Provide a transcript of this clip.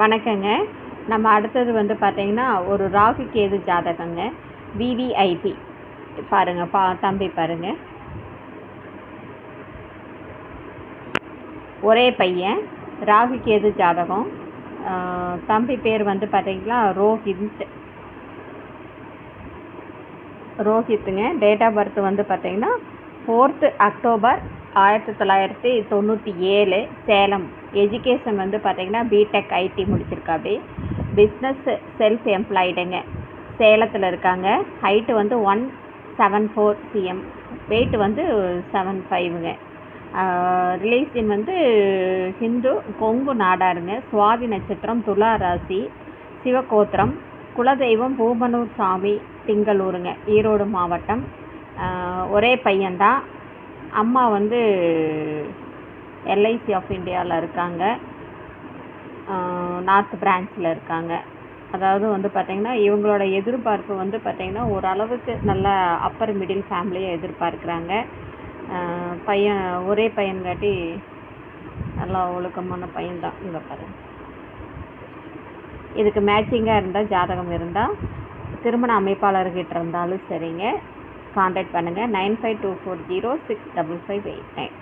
வணக்கங்க. நம்ம அடுத்தது வந்து பார்த்தீங்கன்னா ஒரு ராகு கேது ஜாதகங்க. விவிஐபி பாருங்க பா தம்பி பாருங்க. ஒரே பையன் ராகு கேது ஜாதகம். தம்பி பேர் வந்து பார்த்தீங்கன்னா ரோஹித். ரோஹித்துங்க. டேட் ஆஃப் பர்த் வந்து பார்த்தீங்கன்னா ஃபோர்த்து அக்டோபர் ஆயிரத்தி தொள்ளாயிரத்தி தொண்ணூற்றி ஏழு சேலம். எஜுகேஷன் வந்து பார்த்திங்கன்னா பிடெக் ஐடி முடிச்சிருக்காப்படி பிஸ்னஸ் செல்ஃப் எம்ப்ளாய்டுங்க சேலத்தில் இருக்காங்க. ஹைட்டு வந்து one seven four cm weight வந்து செவன் ஃபைவுங்க ரிலேஷன் வந்து ஹிந்து கொங்கு நாடாருங்க. சுவாதி நட்சத்திரம் துலா ராசி சிவகோத்திரம் குலதெய்வம் பூமனூர் சாமி திங்களூருங்க. ஈரோடு மாவட்டம். ஒரே பையன்தான். அம்மா வந்து எல்ஐசி ஆஃப் இந்தியாவில் இருக்காங்க. நார்த் பிரான்ச்சில் இருக்காங்க. அதாவது வந்து பார்த்திங்கன்னா இவங்களோட எதிர்பார்ப்பு வந்து பார்த்திங்கன்னா ஓரளவுக்கு நல்ல அப்பர் மிடில் ஃபேமிலியை எதிர்பார்க்குறாங்க. பையன் ஒரே பையன்காட்டி நல்லா ஒழுக்கமான பையன்தான். இங்கே பாருங்க. இதுக்கு மேட்சிங்காக இருந்தால் ஜாதகம் இருந்தால் திருமண அமைப்பாளர்கிட்ட இருந்தாலும் சரிங்க. காண்டாக்ட் பண்ணுங்கள் nine five two four zero six double five eight nine